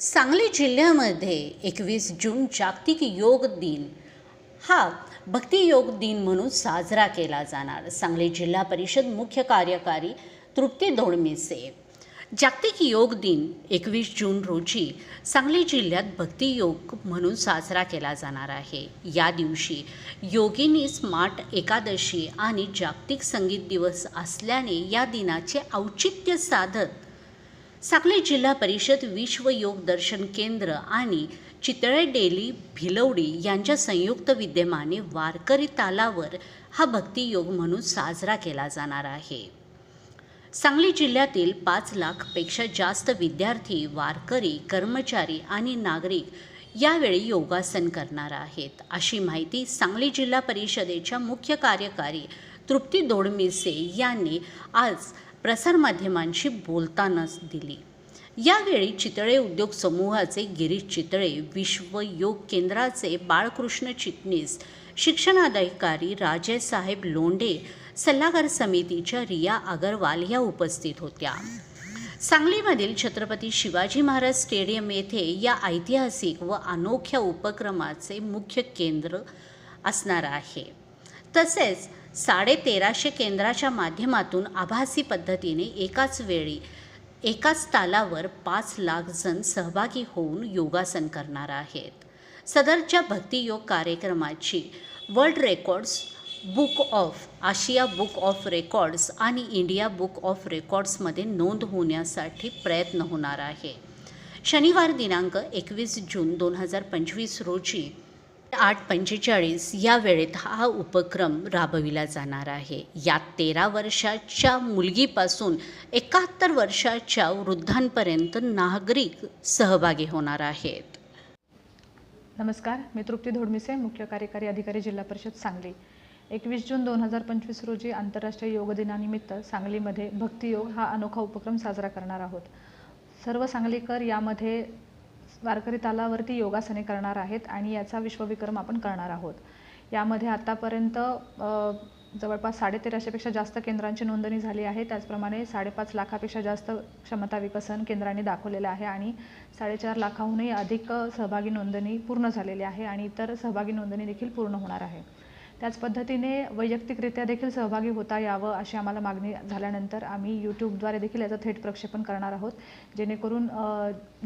सांगली जिल्ह्यामध्ये एकवीस जून जागतिक योग दिन. हा भक्ती योग दिन म्हणून साजरा केला जाणार. सांगली जिल्हा परिषद मुख्य कार्यकारी तृप्ती धोडमिसे जागतिक योग दिन एकवीस जून रोजी सांगली जिल्ह्यात भक्ती योग म्हणून साजरा केला जाणार आहे. या दिवशी योगिनी स्मार्ट एकादशी आणि जागतिक संगीत दिवस असल्याने या दिनाचे औचित्य साधत सांगली जिल्हा परिषद विश्व योग दर्शन केंद्र आणि चितळे डेली भिलवडी यांच्या संयुक्त विद्यमाने वारकरी तालावर हा भक्तियोग म्हणून साजरा केला जाणार आहे. सांगली जिल्ह्यातील पाच लाखपेक्षा जास्त विद्यार्थी वारकरी कर्मचारी आणि नागरिक यावेळी योगासन करणार आहेत. अशी माहिती सांगली जिल्हा परिषदेच्या मुख्य कार्यकारी तृप्ती दोडमिसे यांनी आज प्रसारमाध्यमांशी बोलतानाच दिली. यावेळी चितळे उद्योग समूहाचे गिरीश चितळे विश्व योग केंद्राचे बाळकृष्ण चिटणीस शिक्षणाधिकारी राजेसाहेब लोंढे सल्लागार समितीच्या रिया अगरवाल या उपस्थित होत्या. सांगलीमधील छत्रपती शिवाजी महाराज स्टेडियम येथे या ऐतिहासिक व अनोख्या उपक्रमाचे मुख्य केंद्र असणार आहे. तसेच साडेतेराशे केंद्राच्या माध्यमातून आभासी पद्धतीने एकाच वेळी एकाच तालावर पाच लाख जण सहभागी होऊन योगासन करणार आहेत. सदरच्या भक्तियोग कार्यक्रमाची world records book of Asia book of records आणि इंडिया बुक ऑफ रेकॉर्ड्समध्ये नोंद होण्यासाठी प्रयत्न होणार आहे. शनिवार दिनांक एकवीस जून दोन हजार पंचवीस रोजी आठ पंचेचाळीस या वेळेत हा उपक्रम राबविला जाणार आहे. यात तेरा वर्षाच्या मुलगीपासून एकाहत्तर वर्षाच्या वृद्धांपर्यंत नागरिक सहभागी होणार आहेत. नमस्कार मी तृप्ती धोडमिसे मुख्य कार्यकारी अधिकारी जिल्हा परिषद सांगली. एकवीस जून दोन हजार पंचवीस रोजी आंतरराष्ट्रीय योग दिनानिमित्त सांगलीमध्ये भक्तियोग हा अनोखा उपक्रम साजरा करणार आहोत. सर्व सांगलीकर यामध्ये वारकरी तालावरती योगासने करणार आहेत आणि याचा विश्वविक्रम आपण करणार आहोत. यामध्ये आत्तापर्यंत जवळपास साडेतेराशेपेक्षा जास्त केंद्रांची नोंदणी झाली आहे. त्याचप्रमाणे साडेपाच लाखापेक्षा जास्त क्षमता विकसन केंद्रांनी दाखवलेलं आहे आणि साडेचार लाखाहूनही अधिक सहभागी नोंदणी पूर्ण झालेली आहे आणि इतर सहभागी नोंदणी देखील पूर्ण होणार आहे. त्याच पद्धतीने वैयक्तिकरित्या देखील सहभागी होता यावं अशी आम्हाला मागणी झाल्यानंतर आम्ही यूट्यूबद्वारे देखील याचं थेट प्रक्षेपण करणार आहोत जेणेकरून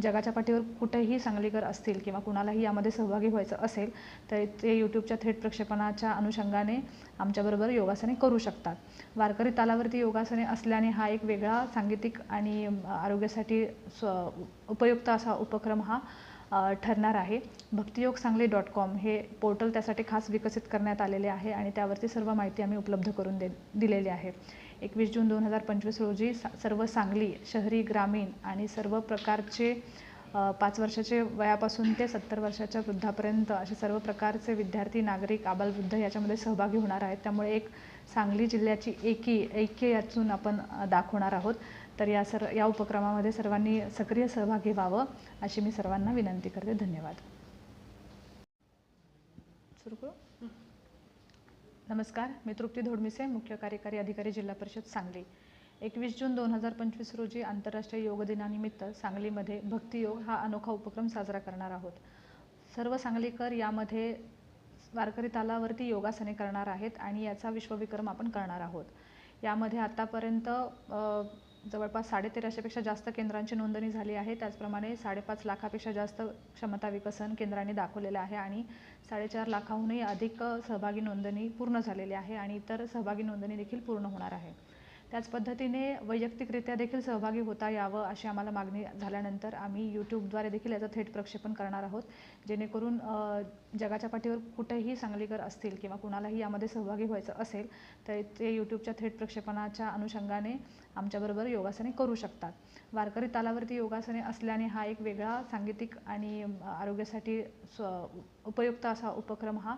जगाच्या पाठीवर कुठेही सांगलीकर असतील किंवा कुणालाही यामध्ये सहभागी व्हायचं असेल तर ते यूट्यूबच्या थेट प्रक्षेपणाच्या अनुषंगाने आमच्याबरोबर योगासने करू शकतात. वारकरी तालावरती योगासने असल्याने हा एक वेगळा सांगीतिक आणि आरोग्यासाठी स्व उपयुक्त असा उपक्रम हा ठरणार आहे. भक्तियोग सांगली डॉट कॉम हे पोर्टल त्यासाठी खास विकसित करण्यात आलेले आहे आणि त्यावरती सर्व माहिती आम्ही उपलब्ध करून दे दिलेली आहे. एकवीस जून दोन हजार पंचवीस रोजी सा सर्व सांगली शहरी ग्रामीण आणि सर्व प्रकारचे पाच वर्षाचे वयापासून ते सत्तर वर्षाच्या वृद्धापर्यंत असे सर्व प्रकारचे विद्यार्थी नागरिक आबालवृद्ध याच्यामध्ये सहभागी होणार आहेत. त्यामुळे एक सांगली जिल्ह्याची एकी ऐक्य यातून आपण दाखवणार आहोत. तर या सर या उपक्रमामध्ये सर्वांनी सक्रिय सहभागी व्हावं अशी मी सर्वांना विनंती करते. धन्यवाद. सुरू करू नमस्कार. मी तृप्ती धोडमिसे मुख्य कार्यकारी अधिकारी जिल्हा परिषद सांगली. एकवीस जून दोन हजार पंचवीस रोजी आंतरराष्ट्रीय योग दिनानिमित्त सांगलीमध्ये भक्तियोग हा अनोखा उपक्रम साजरा करणार आहोत. सर्व सांगलीकर यामध्ये वारकरी तालावरती योगासने करणार आहेत आणि याचा विश्वविक्रम आपण करणार आहोत. यामध्ये आत्तापर्यंत जवळपास साडेतेराशेपेक्षा जास्त केंद्रांची नोंदणी झाली आहे. त्याचप्रमाणे साडेपाच लाखापेक्षा जास्त क्षमता विकसन केंद्रांनी दाखवलेलं आहे आणि साडेचार लाखाहूनही अधिक सहभागी नोंदणी पूर्ण झालेली आहे आणि इतर सहभागी नोंदणी देखील पूर्ण होणार आहे. त्याच पद्धतीने वैयक्तिकरित्या देखील सहभागी होता यावं अशी आम्हाला मागणी झाल्यानंतर आम्ही यूट्यूबद्वारे देखील याचं थेट प्रक्षेपण करणार आहोत. जेणेकरून जगाच्या पाठीवर कुठेही सांगलीकर असतील किंवा कुणालाही यामध्ये सहभागी व्हायचं असेल तर ते यूट्यूबच्या थेट प्रक्षेपणाच्या अनुषंगाने आमच्याबरोबर योगासने करू शकतात. वारकरी तालावरती योगासने असल्याने हा एक वेगळा सांगीतिक आणि आरोग्यासाठी स्व उपयुक्त असा उपक्रम हा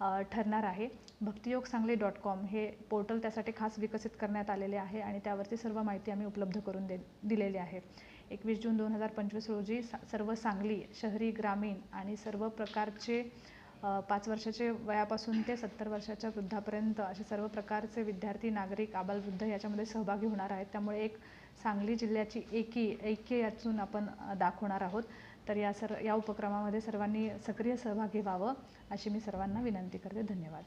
ठरणार आहे. भक्तियोग सांगली डॉट कॉम हे पोर्टल त्यासाठी खास विकसित करण्यात आलेले आहे आणि त्यावरती सर्व माहिती आम्ही उपलब्ध करून दे दिलेली आहे. एकवीस जून दोन हजार पंचवीस रोजी सा सर्व सांगली शहरी ग्रामीण आणि सर्व प्रकारचे पाच वर्षाचे वयापासून ते सत्तर वर्षाच्या वृद्धापर्यंत असे सर्व प्रकारचे विद्यार्थी नागरिक आबालवृद्ध याच्यामध्ये सहभागी होणार आहेत. त्यामुळे एक सांगली जिल्ह्याची एकी ऐक्य यातून आपण दाखवणार आहोत. तर या सर या उपक्रमामध्ये सर्वांनी सक्रिय सहभागी व्हावं अशी मी सर्वांना विनंती करते. धन्यवाद.